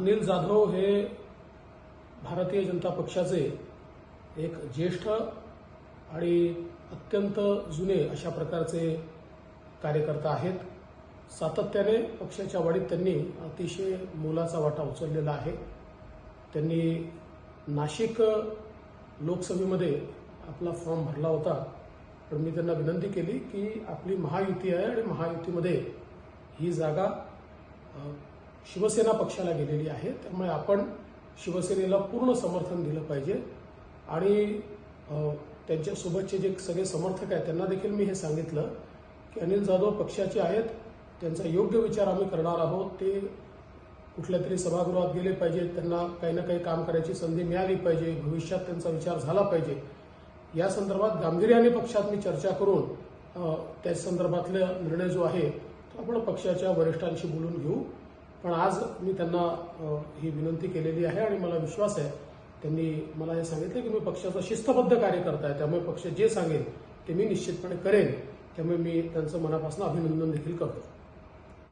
अनिल जाधव हे भारतीय जनता पक्षाचे एक ज्येष्ठ आणि अत्यंत जुने अशा प्रकारचे कार्यकर्ता आहेत. सातत्याने पक्षाच्या वाढीत त्यांनी अतिशय मोलाचा वाटा उचललेला आहे. त्यांनी नाशिक लोकसभेमध्ये आपला फॉर्म भरला होता. पण मी त्यांना विनंती केली की आपली महायुती आहे आणि महायुतीमध्ये ही जागा शिवसेना पक्षाला गेलेली आहे त्यामुळे आपण शिवसेनेला पूर्ण समर्थन दिलं पाहिजे. आणि त्यांच्यासोबतचे जे सगळे समर्थक आहेत त्यांना देखील मी हे सांगितलं की अनिल जाधव पक्षाचे आहेत त्यांचा योग्य विचार आम्ही करणार आहोत. ते कुठल्या तरी सभागृहात गेले पाहिजेत त्यांना काही ना काही काम करायची संधी मिळाली पाहिजे भविष्यात त्यांचा विचार झाला पाहिजे. या संदर्भात गांभीर्याने पक्षात मी चर्चा करून त्या संदर्भातला निर्णय जो आहे तो आपण पक्षाच्या वरिष्ठांशी बोलून घेऊ. पण आज मी त्यांना ही विनंती केलेली आहे आणि मला विश्वास आहे त्यांनी मला हे सांगितलं की मी पक्षाचा शिस्तबद्ध कार्यकर्ता आहे त्यामुळे पक्ष जे सांगेल ते मी निश्चितपणे करेन. त्यामुळे मी त्यांचं मनापासून अभिनंदन देखील करतो.